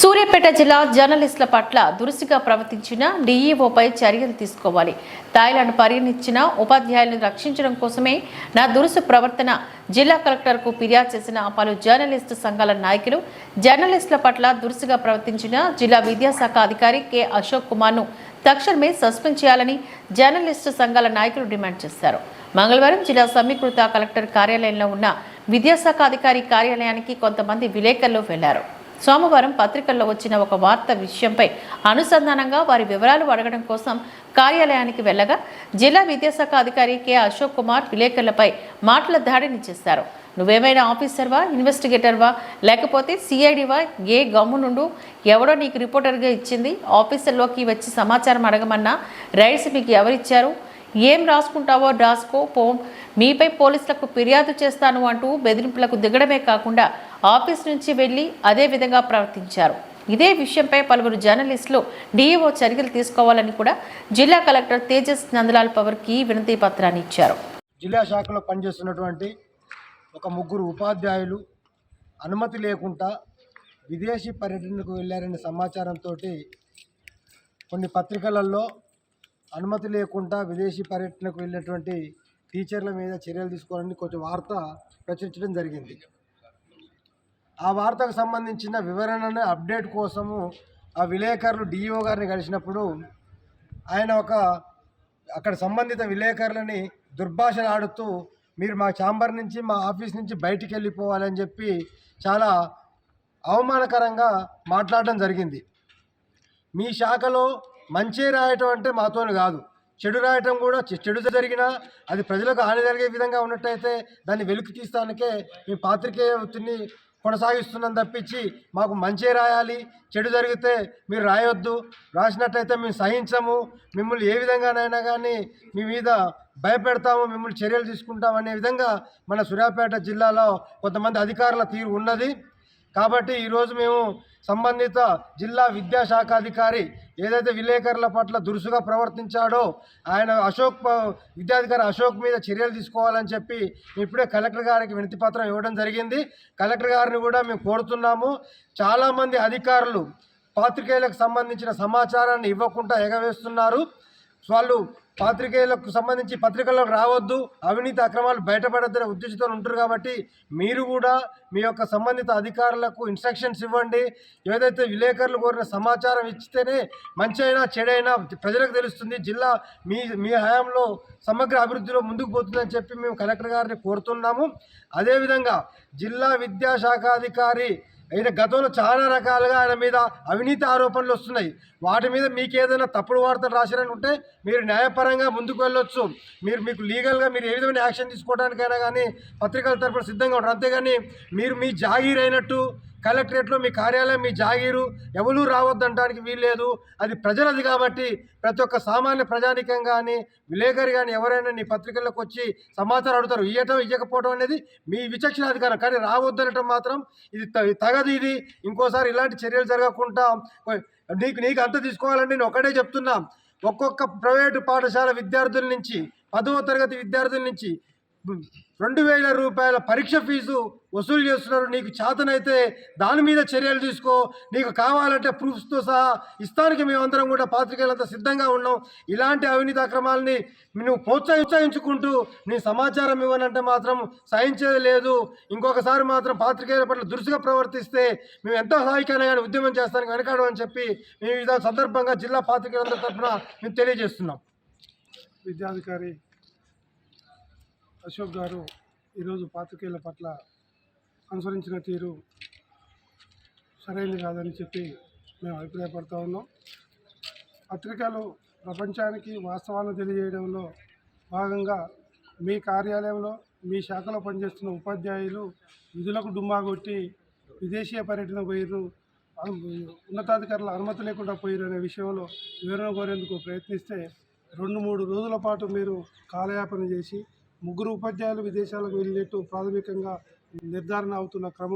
సూర్యాపేట జిల్లా జర్నలిస్టుల పట్ల దురుసుగా ప్రవర్తించిన డీఈఓపై చర్యలు తీసుకోవాలి. థాయిలాండ్ పర్యటించిన ఉపాధ్యాయులను రక్షించడం కోసమే నా దురుసు ప్రవర్తన జిల్లా కలెక్టర్కు ఫిర్యాదు చేసిన పలు జర్నలిస్టు సంఘాల నాయకులు జర్నలిస్టుల పట్ల దురుసుగా ప్రవర్తించిన జిల్లా విద్యాశాఖ అధికారి కె. అశోక్ కుమార్ను తక్షణమే సస్పెండ్ చేయాలని జర్నలిస్టు సంఘాల నాయకులు డిమాండ్ చేశారు. మంగళవారం జిల్లా సమీకృత కలెక్టర్ కార్యాలయంలో ఉన్న విద్యాశాఖ అధికారి కార్యాలయానికి కొంతమంది విలేకరులు వెళ్ళారు. సోమవారం పత్రికల్లో వచ్చిన ఒక వార్త విషయంపై అనుసంధానంగా వారి వివరాలు అడగడం కోసం కార్యాలయానికి వెళ్ళగా జిల్లా విద్యాశాఖ అధికారి కె. అశోక్ కుమార్ విలేకరులపై మాటల దాడిని చేశారు. నువ్వేమైనా ఆఫీసర్వా ఇన్వెస్టిగేటర్వా లేకపోతే సిఐడివా? ఏ గమ్ము నుండు ఎవడో నీకు రిపోర్టర్గా ఇచ్చింది? ఆఫీసర్లోకి వచ్చి సమాచారం అడగమన్నా రైడ్స్ మీకు ఎవరిచ్చారు? ఏం రాసుకుంటావో రాసుకో పో. మీపై పోలీసులకు ఫిర్యాదు చేస్తాను అంటూ బెదిరింపులకు దిగడమే కాకుండా ఆఫీస్ నుంచి వెళ్ళి అదే విధంగా ప్రవర్తించారు. ఇదే విషయంపై పలువురు జర్నలిస్టులు డీఈఓ చర్యలు తీసుకోవాలని కూడా జిల్లా కలెక్టర్ తేజస్ నందలాల్ పవర్కి వినతి పత్రాన్ని ఇచ్చారు. జిల్లా శాఖలో పనిచేస్తున్నటువంటి ఒక ముగ్గురు ఉపాధ్యాయులు అనుమతి లేకుండా విదేశీ పర్యటనకు వెళ్ళారనే సమాచారంతో కొన్ని పత్రికలలో అనుమతి లేకుండా విదేశీ పర్యటనకు వెళ్ళినటువంటి టీచర్ల మీద చర్యలు తీసుకోవాలని కొంచెం వార్త ప్రచురించడం జరిగింది. ఆ వార్తకు సంబంధించిన వివరణను అప్డేట్ కోసము ఆ విలేకరులు డిఈఓ గారిని కలిసినప్పుడు ఆయన ఒక అక్కడ సంబంధిత విలేకరులని దుర్భాషలు ఆడుతూ మీరు మా ఛాంబర్ నుంచి మా ఆఫీస్ నుంచి బయటికి వెళ్ళిపోవాలని చెప్పి చాలా అవమానకరంగా మాట్లాడడం జరిగింది. మీ శాఖలో మంచి రాయటం అంటే మాతోని కాదు. చెడు రాయటం కూడా చెడు జరిగినా అది ప్రజలకు హాని జరిగే విధంగా ఉన్నట్టయితే దాన్ని వెలుగు తీస్తానికే మీ పాత్రికేయ వృత్తిని కొనసాగిస్తున్నాం తప్పించి మాకు మంచి రాయాలి. చెడు జరిగితే మీరు రాయొద్దు. రాసినట్టయితే మేము సహించము. మిమ్మల్ని ఏ విధంగానైనా కానీ మీ మీద భయపెడతాము. మిమ్మల్ని చర్యలు తీసుకుంటాం అనే విధంగా మన సూర్యాపేట జిల్లాలో కొంతమంది అధికారుల తీరు ఉన్నది. కాబట్టి ఈరోజు మేము సంబంధిత జిల్లా విద్యాశాఖ అధికారి ఏదైతే విలేకరుల పట్ల దురుసుగా ప్రవర్తించాడో ఆయన అశోక్ విద్యాధికారి అశోక్ మీద చర్యలు తీసుకోవాలని చెప్పి ఇప్పుడే కలెక్టర్ గారికి వినతి పత్రం ఇవ్వడం జరిగింది. కలెక్టర్ గారిని కూడా మేము కోరుతున్నాము. చాలామంది అధికారులు పాత్రికేయులకు సంబంధించిన సమాచారాన్ని ఇవ్వకుండా ఎగవేస్తున్నారు. వాళ్ళు పాత్రికేయులకు సంబంధించి పత్రికల్లో రావద్దు అవినీతి అక్రమాలు బయటపడద్దనే ఉద్దేశంతో ఉంటారు కాబట్టి మీరు కూడా మీ యొక్క సంబంధిత అధికారులకు ఇన్స్ట్రక్షన్స్ ఇవ్వండి. ఏదైతే విలేకరులు కోరిన సమాచారం ఇచ్చితేనే మంచి అయినా చెడైనా ప్రజలకు తెలుస్తుంది. జిల్లా మీ మీ హయాంలో సమగ్ర అభివృద్ధిలో ముందుకు పోతుందని చెప్పి మేము కలెక్టర్ గారిని కోరుతున్నాము. అదేవిధంగా జిల్లా విద్యాశాఖాధికారి ఆయన గతంలో చాలా రకాలుగా ఆయన మీద అవినీతి ఆరోపణలు వస్తున్నాయి. వాటి మీద మీకు ఏదైనా తప్పుడు వార్తలు రాశారని ఉంటే మీరు న్యాయపరంగా ముందుకు వెళ్ళొచ్చు. మీరు మీకు లీగల్గా మీరు ఏ విధమైన యాక్షన్ తీసుకోవడానికైనా కానీ పత్రికల తరపున సిద్ధంగా ఉంటారు అంతేగాని మీరు మీ జాగీర్ అయినట్టు కలెక్టరేట్లో మీ కార్యాలయం మీ జాగీరు ఎవరూ రావద్దంటానికి వీల్లేదు. అది ప్రజలది కాబట్టి ప్రతి ఒక్క సామాన్య ప్రజానికం కానీ విలేకరి కానీ ఎవరైనా నీ పత్రికల్లోకి వచ్చి సమాచారం అడుగుతారు. ఇయ్యటం ఇవ్వకపోవడం అనేది మీ విచక్షణ అధికారం కానీ రావద్దనటం మాత్రం ఇది తగదు ఇది. ఇంకోసారి ఇలాంటి చర్యలు జరగకుండా నీకు నీకు అంత తీసుకోవాలని నేను ఒకటే చెప్తున్నా. ఒక్కొక్క ప్రైవేటు పాఠశాల విద్యార్థుల నుంచి పదవ తరగతి విద్యార్థుల నుంచి రెండు వేల రూపాయల పరీక్ష ఫీజు వసూలు చేస్తున్నారు. నీకు చేతనైతే దాని మీద చర్యలు తీసుకో. నీకు కావాలంటే ప్రూఫ్స్తో సహా ఇస్తానికి మేమందరం కూడా పాత్రికేయులంతా సిద్ధంగా ఉన్నాం. ఇలాంటి అవినీతి అక్రమాలని నువ్వు ప్రోత్సహించుకుంటూ నీ సమాచారం ఇవ్వనంటే మాత్రం సహించేది లేదు. ఇంకొకసారి మాత్రం పాత్రికేయుల పట్ల దురుసుగా ప్రవర్తిస్తే మేము ఎంతో సహాయకైనా కానీ ఉద్యమం చేస్తానికి వెనకాడు అని చెప్పి మేము ఈ సందర్భంగా జిల్లా పాత్రికేయులందరి తరఫున మేము తెలియజేస్తున్నాం. విద్యాధికారి అశోక్ గారు ఈరోజు పాత్రికేయుల పట్ల అనుసరించిన తీరు సరైనది కాదని చెప్పి మేము అభిప్రాయపడుతూ ఉన్నాం. పత్రికలు ప్రపంచానికి వాస్తవాలను తెలియజేయడంలో భాగంగా మీ కార్యాలయంలో మీ శాఖలో పనిచేస్తున్న ఉపాధ్యాయులు విధులకు డుమ్మా కొట్టి విదేశీయ పర్యటన పోయిర్రు ఉన్నతాధికారుల అనుమతి లేకుండా పోయిరు అనే విషయంలో వివరణ కోరేందుకు ప్రయత్నిస్తే రెండు మూడు రోజుల పాటు మీరు కాలయాపన చేసి ముగ్గురు ఉపాధ్యాయులు విదేశాలకు వెళ్ళినట్టు ప్రాథమికంగా నిర్ధారణ అవుతున్న క్రమం